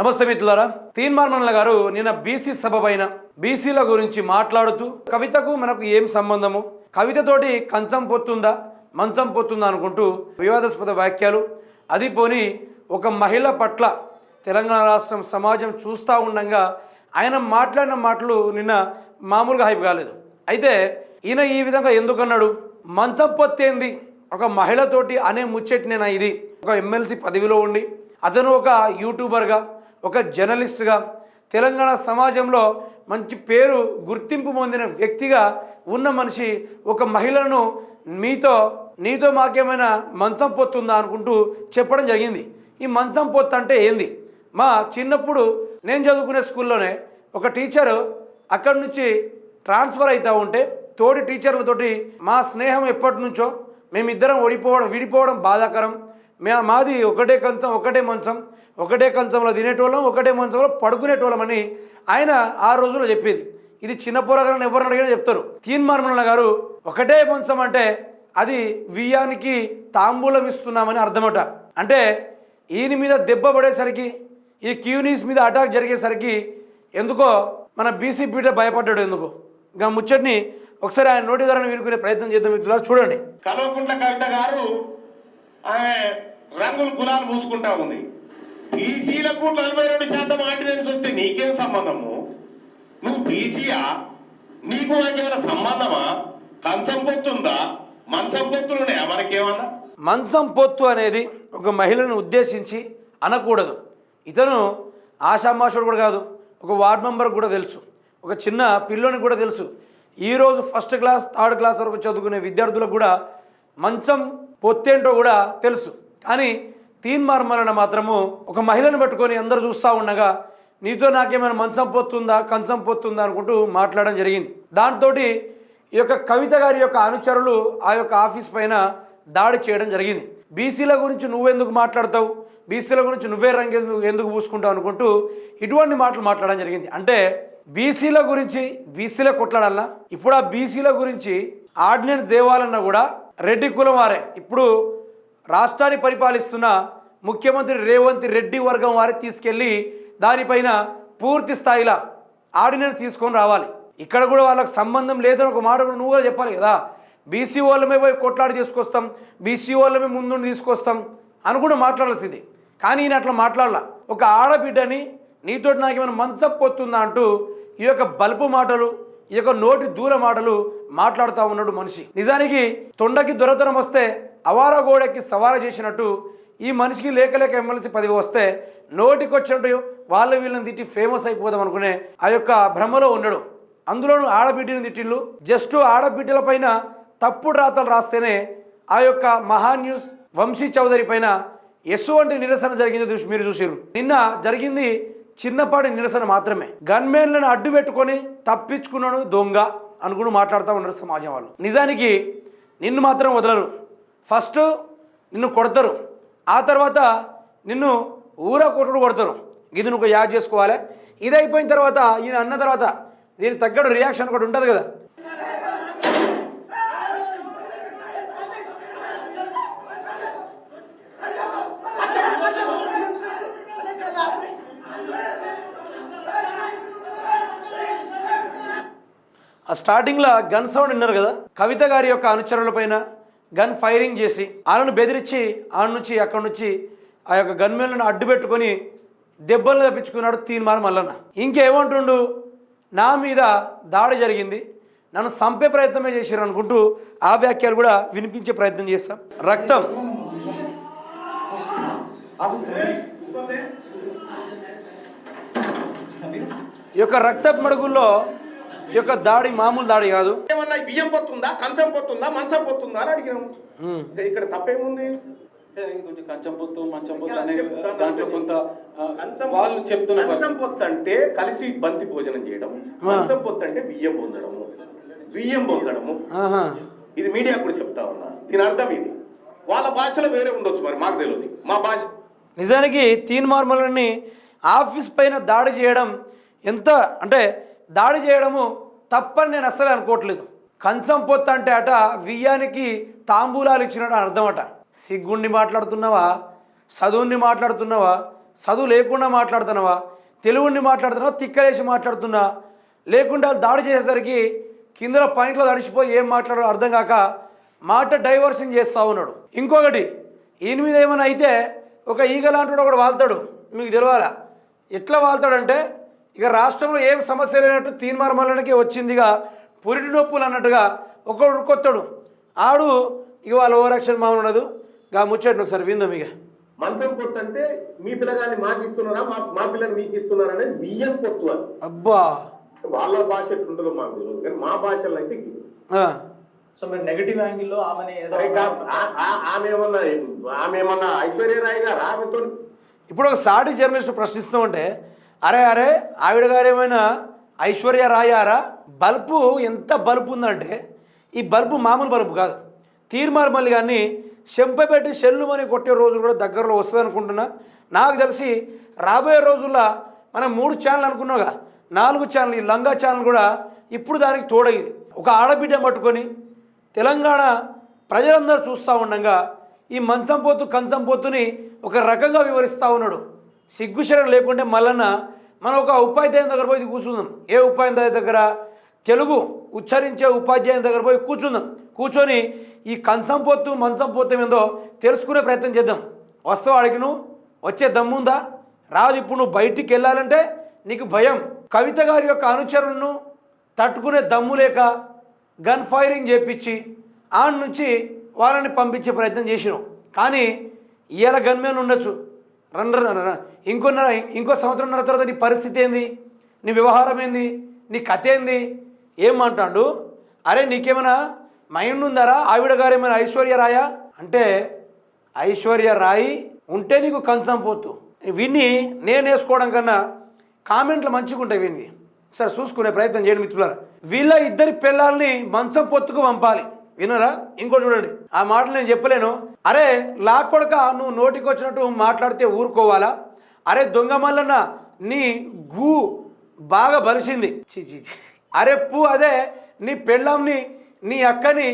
నమస్తే మిత్రులారా. తీన్ మార్మన్ల గారు నిన్న బీసీ సభ పైన బీసీల గురించి మాట్లాడుతూ కవితకు మనకు ఏం సంబంధము? కవితతోటి కంచం పొత్తుందా? మంచం పొత్తుందా అనుకుంటూ వివాదాస్పద వ్యాఖ్యలు. అది పోని ఒక మహిళ పట్ల తెలంగాణ రాష్ట్రం సమాజం చూస్తూ ఉండగా ఆయన మాట్లాడిన మాటలు నిన్న మామూలుగా హైప్ కాలేదు. అయితే ఈయన ఈ విధంగా ఎందుకన్నాడు? మంచం పొత్తేంది? ఒక మహిళతోటి అనే ముచ్చటినేనా ఇది? ఒక ఎమ్మెల్సీ పదవిలో ఉండి అతను ఒక యూట్యూబర్గా ఒక జర్నలిస్ట్గా తెలంగాణ సమాజంలో మంచి పేరు గుర్తింపు పొందిన వ్యక్తిగా ఉన్న మనిషి ఒక మహిళను మీతో నీతో మాకేమైనా మంచం పొత్తుందా అనుకుంటూ చెప్పడం జరిగింది. ఈ మంచం పొత్తు అంటే ఏంది? మా చిన్నప్పుడు నేను చదువుకునే స్కూల్లోనే ఒక టీచరు అక్కడి నుంచి ట్రాన్స్ఫర్ అవుతూ ఉంటే తోటి టీచర్లతోటి మా స్నేహం ఎప్పటి నుంచో మేమిద్దరం ఓడిపోవడం విడిపోవడం బాధాకరం. మే మాది ఒకటే కంచం ఒకటే మంచం ఒకటే కంచంలో తినేటోళ్ళం ఒకటే మంచంలో పడుకునేటోళ్ళం అని ఆయన ఆ రోజుల్లో చెప్పేది. ఇది చిన్న పోరగాలను ఎవరిని అడిగినా చెప్తారు. తీన్మార్మల గారు ఒకటే మంచం అంటే అది వియ్యానికి తాంబూలం ఇస్తున్నామని అర్థమట. అంటే ఈయన మీద దెబ్బ పడేసరికి ఈ క్యూనీస్ మీద అటాక్ జరిగేసరికి ఎందుకో మన బీసీ పీట భయపడ్డాడు ఎందుకో. ఇంకా ముచ్చటిని ఒకసారి ఆయన నోటి ద్వారా వినుకునే ప్రయత్నం చేద్దాం మిత్రులారా చూడండి. కల్వకుంట్ల కవిత గారు ఆమె రంగులు గులాలు పూసుకుంటా ఉంది. బీసీలకు నలభై రెండు శాతం ఆర్డినెన్స్ వస్తే నీకేం సంబంధము? నువ్వు బీసీయా నీకు ఏమైనా సంబంధమా? కంచం పొత్తుందా మంచం పొత్తులున్నాయా మనకేమన్నా? మంచం పొత్తు అనేది ఒక మహిళను ఉద్దేశించి అనకూడదు. ఇతను ఆషామాషుడు కూడా కాదు ఒక వార్డ్ మెంబర్ కూడా తెలుసు ఒక చిన్న పిల్లోని కూడా తెలుసు. ఈరోజు ఫస్ట్ క్లాస్ థర్డ్ క్లాస్ వరకు చదువుకునే విద్యార్థులకు కూడా మంచం పొత్తేంటో కూడా తెలుసు. కానీ తీన్ మార్మలన మాత్రము ఒక మహిళను పట్టుకొని అందరూ చూస్తూ ఉండగా నీతో నాకేమైనా మంచం పొత్తుందా కంచం పొత్తుందా అనుకుంటూ మాట్లాడడం జరిగింది. దాంతో ఈ యొక్క కవిత గారి యొక్క అనుచరులు ఆ యొక్క ఆఫీస్ పైన దాడి చేయడం జరిగింది. బీసీల గురించి నువ్వెందుకు మాట్లాడతావు? బీసీల గురించి నువ్వే రంగు ఎందుకు- ఎందుకు పూసుకుంటావు అనుకుంటూ ఇటువంటి మాటలు మాట్లాడడం జరిగింది. అంటే బీసీల గురించి బీసీల కొట్లాడాలన్నా ఇప్పుడు ఆ బీసీల గురించి ఆర్డినెన్స్ దేవాలన్నా కూడా రెడ్డి కులం వారే. ఇప్పుడు రాష్ట్రాన్ని పరిపాలిస్తున్న ముఖ్యమంత్రి రేవంత్ రెడ్డి వర్గం వారి తీసుకెళ్ళి దానిపైన పూర్తి స్థాయిలో ఆర్డినెన్స్ తీసుకొని రావాలి. ఇక్కడ కూడా వాళ్ళకి సంబంధం లేదని ఒక మాట కూడా నువ్వు కూడా చెప్పాలి కదా. బీసీ వాళ్ళమే పోయి కొట్లాడి తీసుకొస్తాం బీసీ వాళ్ళమే ముందుండి తీసుకొస్తాం అని కూడా మాట్లాడాల్సింది. కానీ ఈయన అట్లా మాట్లాడాల. ఒక ఆడబిడ్డని నీతోటి నాకు ఏమైనా మంచం పొత్తుందా అంటూ ఈ యొక్క బల్పు మాటలు ఈ యొక్క నోటి దూర మాటలు మాట్లాడుతూ ఉన్నాడు మనిషి. నిజానికి తొండకి దొరతనం వస్తే అవార గోడకి సవార చేసినట్టు ఈ మనిషికి లేక లేక ఎమ్మెల్సీ పదవి వస్తే నోటికి వచ్చినట్టు వాళ్ళ వీళ్ళని తిట్టి ఫేమస్ అయిపోదాం అనుకునే ఆ యొక్క భ్రమలో ఉన్నాడు. అందులోనూ ఆడబిడ్డని తిట్టిళ్ళు. జస్ట్ ఆడబిడ్డల పైన తప్పుడు రాతలు రాస్తేనే ఆ యొక్క మహా న్యూస్ వంశీ చౌదరి పైన ఎటువంటి నిరసన జరిగిందో చూసి మీరు చూసారు నిన్న జరిగింది చిన్నపాటి నిరసన మాత్రమే. గన్మెన్లను అడ్డు పెట్టుకొని తప్పించుకున్నాను దొంగ అనుకుని మాట్లాడుతూ ఉన్నారు సమాజం వాళ్ళు. నిజానికి నిన్ను మాత్రం వదలరు. ఫస్ట్ నిన్ను కొడతారు. ఆ తర్వాత నిన్ను ఊర కొట్టుడు కొడతారు. ఇది నువ్వు యాడ్ చేసుకోవాలి. ఇది అయిపోయిన తర్వాత ఈయన అన్న తర్వాత దీనికి తగ్గట్టు రియాక్షన్ ఒకటి ఉంటుంది కదా. ఆ స్టార్టింగ్లో గన్ సౌండ్ విన్నారు కదా? కవిత గారి యొక్క అనుచరులపైన గన్ ఫైరింగ్ చేసి వాళ్ళను బెదిరించి ఆడ నుంచి అక్కడి నుంచి ఆ యొక్క గన్మెన్లను అడ్డు పెట్టుకొని దెబ్బలు తప్పించుకున్నాడు తీర్మానం మల్లన్న. ఇంకేమంటుండు? నా మీద దాడి జరిగింది. నన్ను చంపే ప్రయత్నమే చేశారు అనుకుంటూ ఆ వ్యాఖ్యలు కూడా వినిపించే ప్రయత్నం చేస్తాం. రక్తం. ఈ యొక్క రక్త మడుగుల్లో ఈ యొక్క దాడి మామూలు దాడి కాదు. ఏమన్నా బియ్యం పొత్తుందా కంచం పొత్తుందా మంచం పొత్తుందా అని అడిగినాము. ఇక్కడ- తప్పేముంది? కొంచెం కంచం పొత్తు మంచం పొత్తు అనే చెప్తాను. దాంట్లో కొంత ఆ, కంచం వాళ్ళు చెప్తున్న కంచం పొత్తు అంటే కలిసి బంతి భోజనం చేయడం కంచం పొత్తు అంటే బియ్యం పొందడము బియ్యం పొందడము. ఇది మీడియా కూడా చెప్తా ఉన్నా. దీని అర్థం ఇది. వాళ్ళ భాషలో వేరే ఉండొచ్చు మరి మాకు తెలియదు. మా భాష. నిజానికి తీన్ మార్మలని ఆఫీస్ పైన దాడి చేయడం ఎంత అంటే దాడి చేయడము తప్పని నేను అస్సలు అనుకోవట్లేదు. కంచం పొత్త అంటే అట వియ్యానికి తాంబూలాలు ఇచ్చినట్టు అర్థం అట సిగ్గుండి మాట్లాడుతున్నావా? చదువుని మాట్లాడుతున్నావా? చదువు లేకుండా మాట్లాడుతున్నావా? తెలుగుని మాట్లాడుతున్నావా? తిక్కలేసి మాట్లాడుతున్నా? లేకుండా దాడి చేసేసరికి కిందల పాయింట్లో తడిచిపోయి ఏం మాట్లాడో అర్థం కాక మాట డైవర్షన్ చేస్తూ ఉన్నాడు. ఇంకొకటి ఈయన మీద ఏమైనా అయితే ఒక ఈగ లాంటి ఒకడు వాళ్తాడు. మీకు తెలియాలా ఎట్లా వాళ్తాడంటే ఇక రాష్ట్రంలో ఏం సమస్య లేనట్టు తీర్మార్మలకి వచ్చిందిగా పురిటి నొప్పులు అన్నట్టుగా ఒకడు కొత్తడు. ఆడు ఇక వాళ్ళ ఓవరాక్షన్ మామూలు ఉండదు. గా ముచ్చట్ను ఒకసారి విందాం ఇక. మంచం పొత్తు అంటే మీ పిల్లగాన్ని మాకు ఇస్తున్నారా మా మా పిల్లని మీకు ఇస్తున్నారా అనేది బియ్యం పొత్తు అది. అబ్బా! వాళ్ళ భాష ఎట్లుంటుందో మాకు తెలియదు కానీ మా భాషలో అయితే సో మీరు నెగటివ్ యాంగిల్లో ఆమెని ఏదో అరే కా- ఆ- ఆ- ఆమె ఏమన్నా ఆమె ఏమన్నా ఐశ్వర్యరాయ్ గారు ఆమెతో ఇప్పుడు ఒక సాటి జర్నలిస్ట్ ప్రశ్నిస్తూ ఉంటే అరే అరే ఆవిడ గారు ఏమైనా ఐశ్వర్య రాయారా? బల్బు ఎంత బల్బు ఉందంటే ఈ బల్బు మామూలు బల్బు కాదు. తీర్మార్ మళ్ళీ కానీ చెంపబెట్టి సెల్లుమని కొట్టే రోజులు కూడా దగ్గరలో వస్తుంది అనుకుంటున్నా నాకు తెలిసి రాబోయే రోజుల్లో మనం మూడు ఛానల్ అనుకున్నాగా నాలుగు ఛానల్ ఈ లంగా ఛానల్ కూడా ఇప్పుడు దానికి తోడైంది ఒక ఆడబిడ్డ పట్టుకొని తెలంగాణ ప్రజలందరూ చూస్తూ ఉండగా ఈ మంచం పోతు కంచం పోతుని ఒక రకంగా వివరిస్తూ ఉన్నాడు. సిగ్గుశరం లేకుంటే మల్లన్న మనం ఒక ఉపాధ్యాయుని దగ్గర పోయి కూర్చుందాం. ఏ ఉపాధ్యాయుని దగ్గర? తెలుగు ఉచ్చరించే ఉపాధ్యాయుని దగ్గర పోయి కూర్చుందాం. కూర్చొని ఈ కంచం పొత్తు మంచం పొత్తు ఏందో తెలుసుకునే ప్రయత్నం చేద్దాం. వస్తావు అడిగి నువ్వు వచ్చే దమ్ముందా? రాదు ఇప్పుడు నువ్వు బయటికి వెళ్ళాలంటే నీకు భయం. కవిత గారి యొక్క అనుచరులను తట్టుకునే దమ్ము లేక గన్ ఫైరింగ్ చేపించి ఆడ నుంచి వాళ్ళని పంపించే ప్రయత్నం చేసినాం. కానీ ఇవాళ గన్మేన్ ఉండొచ్చు. Run run run. ఇంకో సంవత్సరంన్నర తర్వాత నీ పరిస్థితి ఏంది? నీ వ్యవహారం ఏంది? నీ కథ ఏంది? ఏమంటాడు అరే నీకేమైనా మైండ్ ఉందారా? ఆవిడ గారు ఏమైనా ఐశ్వర్య రాయా? అంటే ఐశ్వర్య రాయి ఉంటే నీకు కంచం పోతు. విన్ని నేను వేసుకోవడం కన్నా కామెంట్లు మంచిగా ఉంటాయి విని సరే చూసుకునే ప్రయత్నం చేయండి మిత్రులారా. వీళ్ళ ఇద్దరి పిల్లల్ని మంచం పొత్తుకు పంపాలి. వినరా? ఇంకోటి చూడండి. ఆ మాటలు నేను చెప్పలేను. అరే లా కొడక నువ్వు నోటికి వచ్చినట్టు మాట్లాడితే ఊరుకోవాలా? అరే దొంగ మల్లన్న నీ గూ బాగా బలిసింది. చి అరే పూ అదే నీ పెళ్ళాంని నీ అక్కని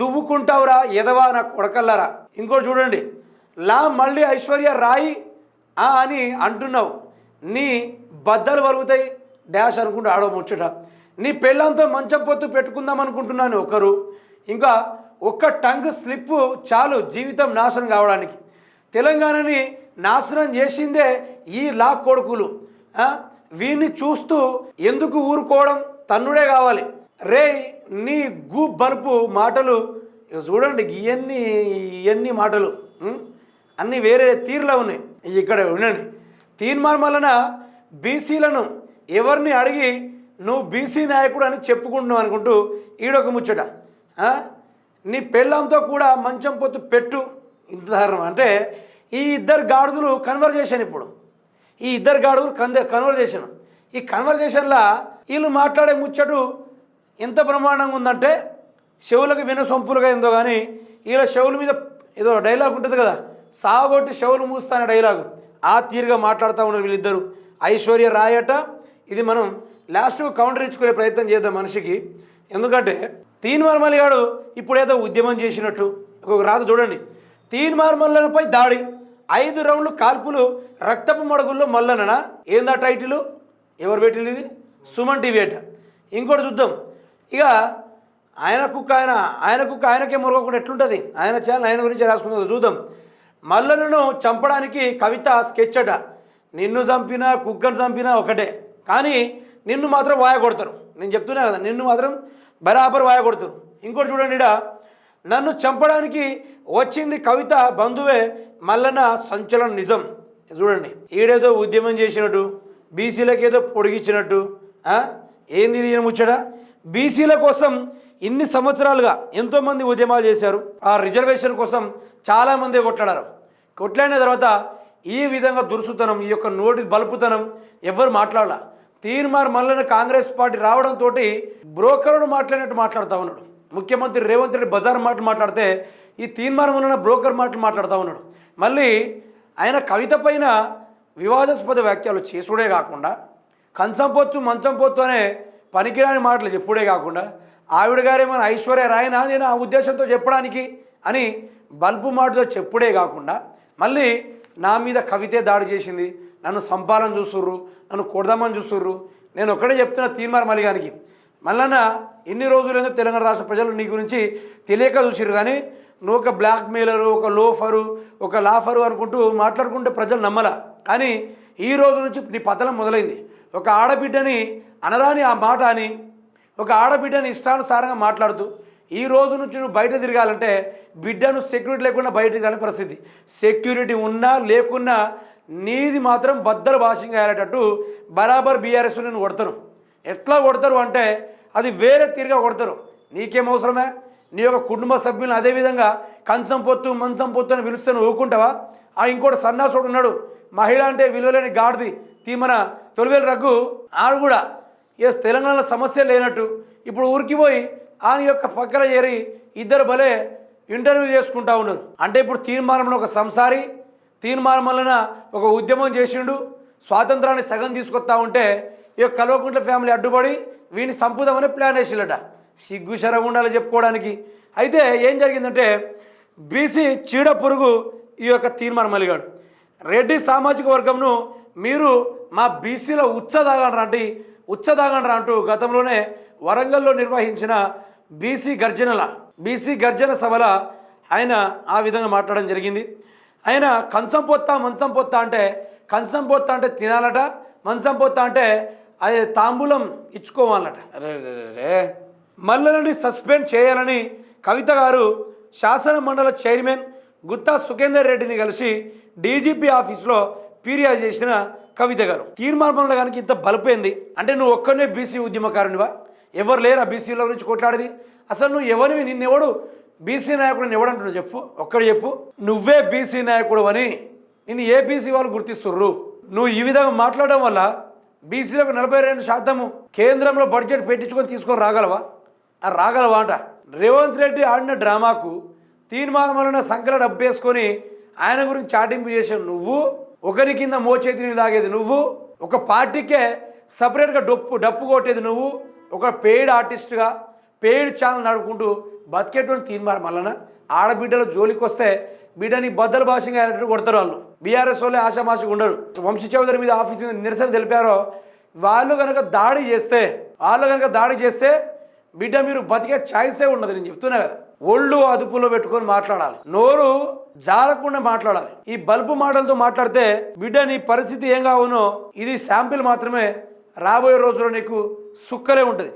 దువ్వుకుంటావురా ఎదవా నా కొడకల్లారా? ఇంకోటి చూడండి. లా మళ్ళీ ఐశ్వర్య రాయి ఆ అని అంటున్నావు. నీ బద్దలు వరుగుతాయి డాష్ అనుకుంటూ ఆడో ముచ్చట. నీ పెళ్ళంతో మంచం పొత్తు పెట్టుకుందాం అనుకుంటున్నాను ఒకరు. ఇంకా ఒక్క టంగ్ స్లిప్ చాలు జీవితం నాశనం కావడానికి. తెలంగాణని నాశనం చేసిందే ఈ లా కొడుకులు. వీని చూస్తూ ఎందుకు ఊరుకోవడం? తన్నుడే కావాలి. రే నీ గూ బలుపు మాటలు. చూడండి ఇవన్నీ ఇవన్నీ మాటలు. అన్నీ వేరే తీరులో ఉన్నాయి. ఇక్కడ ఉండండి తీర్మానం వలన బీసీలను ఎవరిని అడిగి నువ్వు బీసీ నాయకుడు అని చెప్పుకుంటున్నావు అనుకుంటూ ఈడొక ముచ్చట. నీ పెళ్ళంతో కూడా మంచం పొత్తు పెట్టు. ఇంత దారుణం అంటే ఈ ఇద్దరు గాడిదలు కన్వర్జేషన్ ఇప్పుడు. ఈ ఇద్దరు గాడుగులు కంద కన్వర్జేషన్ ఈ కన్వర్జేషన్లో వీళ్ళు మాట్లాడే ముచ్చటు ఎంత బ్రహ్మాండంగా ఉందంటే చెవులకు వినసొంపులుగా ఏందో కానీ వీళ్ళ చెవుల మీద ఏదో డైలాగ్ ఉంటుంది కదా. సాగొట్టి చెవులు మూస్తా అనే డైలాగు ఆ తీరుగా మాట్లాడుతూ ఉన్నారు వీళ్ళిద్దరు. ఐశ్వర్య రాయట. ఇది మనం లాస్ట్ కౌంటర్ ఇచ్చుకునే ప్రయత్నం చేద్దాం మనిషికి. ఎందుకంటే తీన్ మార్మల్ గాడు ఇప్పుడు ఏదో ఉద్యమం చేసినట్టు. ఒక రాత చూడండి. తీన్ మార్మల్లపై దాడి. ఐదు రౌండ్లు కాల్పులు రక్తపు మడుగుల్లో మల్లననా? ఏందా టైటిల్? ఎవరు పెట్టింది ఇది? సుమన్ టీవీ అట. ఇంకోటి చూద్దాం. ఇక ఆయన కుక్క ఆయన ఆయన కుక్క ఆయనకే మురగకుండా ఎట్లుంటుంది? ఆయన ఛానల్ ఆయన గురించి రాసుకుంటుంది చూద్దాం. మల్లలను చంపడానికి కవిత స్కెచ్ అట. నిన్ను చంపినా కుక్కను చంపినా ఒకటే. కానీ నిన్ను మాత్రం వాయ కొడతారు నేను చెప్తున్నా కదా నిన్ను మాత్రం బరాబర్ వాయ ఇంకోటి చూడండి ఇడా నన్ను చంపడానికి వచ్చింది కవిత బంధువే మల్లన్న సంచలనం నిజం. చూడండి ఈడేదో ఉద్యమం చేసినట్టు బీసీలకు ఏదో పొడిగించినట్టు ఏంది దీని ఈయన ముచ్చట? బీసీల కోసం ఇన్ని సంవత్సరాలుగా ఎంతోమంది ఉద్యమాలు చేశారు. ఆ రిజర్వేషన్ కోసం చాలామంది కొట్లాడారు. కొట్లాడిన తర్వాత ఈ విధంగా దురుసుతనం ఈ యొక్క నోటి బలుపుతనం ఎవరు మాట్లాడాల? తీర్మార్ మల్లన కాంగ్రెస్ పార్టీ రావడంతో బ్రోకర్ను మాట్లాడినట్టు మాట్లాడుతూ ఉన్నాడు. ముఖ్యమంత్రి రేవంత్ రెడ్డి బజార్ మాటలు మాట్లాడితే ఈ తీర్మార్ మల్లన బ్రోకర్ మాటలు మాట్లాడుతూ ఉన్నాడు. మళ్ళీ ఆయన కవిత పైన వివాదాస్పద వ్యాఖ్యలు చేసుడే కాకుండా కంచం పొత్తు మంచం పొత్తు అనే పనికిరాని మాటలు చెప్పుడే కాకుండా ఆవిడ గారేమైనా ఐశ్వర్య రాయనా? నేను ఆ ఉద్దేశంతో చెప్పడానికి అని బల్బు మాటతో చెప్పుడే కాకుండా మళ్ళీ నా మీద కవితే దాడి చేసింది నన్ను సంపాలని చూస్తుర్రు నన్ను కొడదామని చూస్తుర్రు. నేను ఒక్కడే చెప్తున్నా తీర్మార్ మలిగానికి. మళ్ళన్న ఎన్ని రోజులైనా తెలంగాణ రాష్ట్ర ప్రజలు నీ గురించి తెలియక చూసిర్రు కానీ నువ్వు ఒక బ్లాక్మెయిలరు ఒక లోఫరు ఒక లాఫరు అనుకుంటూ మాట్లాడుకుంటే ప్రజలు నమ్మలా. కానీ ఈ రోజు నుంచి నీ పతనం మొదలైంది. ఒక ఆడబిడ్డని అనరాని ఆ మాట అని ఒక ఆడబిడ్డని ఇష్టానుసారంగా మాట్లాడుతూ ఈ రోజు నుంచి నువ్వు బయట తిరగాలంటే బిడ్డను సెక్యూరిటీ లేకుండా బయట తిరగాలని పరిస్థితి. సెక్యూరిటీ ఉన్నా లేకున్నా నీది మాత్రం బద్దలు భాషంగా అయ్యేటట్టు బరాబర్ బీఆర్ఎస్ నేను కొడతాను ఎట్లా కొడతారు అంటే అది వేరే తీరుగా కొడతారు. నీకేం అవసరమే? నీ యొక్క కుటుంబ సభ్యులను అదేవిధంగా కంచం పొత్తు మంచం పొత్తు అని పిలుస్తాను ఊరుకుంటావా? ఆ ఇంకోటి సన్నాసుడు ఉన్నాడు. మహిళ అంటే విలువలేని గాడిది తీమన తొలివేలు రగ్గు ఆడు కూడా ఏ తెలంగాణలో సమస్య లేనట్టు. ఇప్పుడు ఊరికి పోయి ఆయన యొక్క పక్కన చేరి ఇద్దరు భలే ఇంటర్వ్యూ చేసుకుంటా ఉన్నారు. అంటే ఇప్పుడు తీర్మానంలో ఒక సంసారి తీర్మానం వలన ఒక ఉద్యమం చేసిండు స్వాతంత్రాన్ని సగం తీసుకొస్తా ఉంటే ఈ యొక్క కల్వకుంట్ల ఫ్యామిలీ అడ్డుపడి వీడిని సంపుదామని ప్లాన్ వేసిల్లట సిగ్గు శరం ఉండాలి చెప్పుకోవడానికి. అయితే ఏం జరిగిందంటే బీసీ చీడ పురుగు ఈ యొక్క తీర్మానం అలిగాడు. రెడ్డి సామాజిక వర్గంను మీరు మా బీసీలో ఉచ్చదాగండ్రా అంటే ఉచ్చదాగండ్రా అంటూ గతంలోనే వరంగల్లో నిర్వహించిన బీసీ గర్జనల బీసీ గర్జన సభల ఆయన ఆ విధంగా మాట్లాడడం జరిగింది. ఆయన కంచం పొత్త మంచం పొత్త అంటే కంచం పొత్త అంటే తినాలట మంచం పొత్త అంటే అది తాంబూలం ఇచ్చుకోవాలట. రే. మల్లలని సస్పెండ్ చేయాలని కవిత గారు శాసన మండలి చైర్మన్ గుత్తా సుఖేందర్ రెడ్డిని కలిసి డీజీపీ ఆఫీస్లో ఫిర్యాదు చేసిన కవిత గారు. తీర్మానం కానీ ఇంత బలిపోయింది అంటే నువ్వు ఒక్కనే బీసీ ఉద్యమకారునివా? ఎవరు లేరా బీసీల గురించి కొట్లాడేది? అసలు నువ్వు ఎవరివి? నిన్నెవడు బీసీ నాయకుడు ఎవడంటున్నావు చెప్పు. ఒక్కడు చెప్పు. నువ్వే బీసీ నాయకుడు అని నిన్ను ఏ బీసీ వాళ్ళు గుర్తిస్తుర్రు? నువ్వు ఈ విధంగా మాట్లాడడం వల్ల బీసీలకు నలభై రెండు శాతము కేంద్రంలో బడ్జెట్ పెట్టించుకొని తీసుకొని రాగలవా? అది రాగలవా అంట. రేవంత్ రెడ్డి ఆడిన డ్రామాకు తీర్మానం వలన సంకల డబ్బేసుకొని ఆయన గురించి చాటింపు చేసావు నువ్వు ఒకరి కింద మోచేతిని లాగేది నువ్వు ఒక పార్టీకే సపరేట్గా డప్పు డప్పు కొట్టేది నువ్వు ఒక పెయిడ్ ఆర్టిస్ట్గా పెయిడ్ ఛానల్ నడుపుకుంటూ బతికేటువంటి తీర్మానం వలన ఆడబిడ్డల జోలికి వస్తే బిడ్డని బద్దలు భాషగా అయినట్టు కొడతారు వాళ్ళు. బీఆర్ఎస్ వాళ్ళే ఆశామాషిగా ఉండరు. వంశీ చౌదరి మీద ఆఫీస్ మీద నిరసన తెలిపారో వాళ్ళు కనుక దాడి చేస్తే వాళ్ళు కనుక దాడి చేస్తే బిడ్డ మీరు బతికే ఛాయిసే ఉండదు. నేను చెప్తున్నా కదా. ఒళ్ళు అదుపులో పెట్టుకొని మాట్లాడాలి. నోరు జారకుండా మాట్లాడాలి. ఈ బల్బు మాటలతో మాట్లాడితే బిడ్డ నీ పరిస్థితి ఏం కావునో ఇది శాంపిల్ మాత్రమే రాబోయే రోజుల్లో నీకు సుక్కలే ఉంటుంది.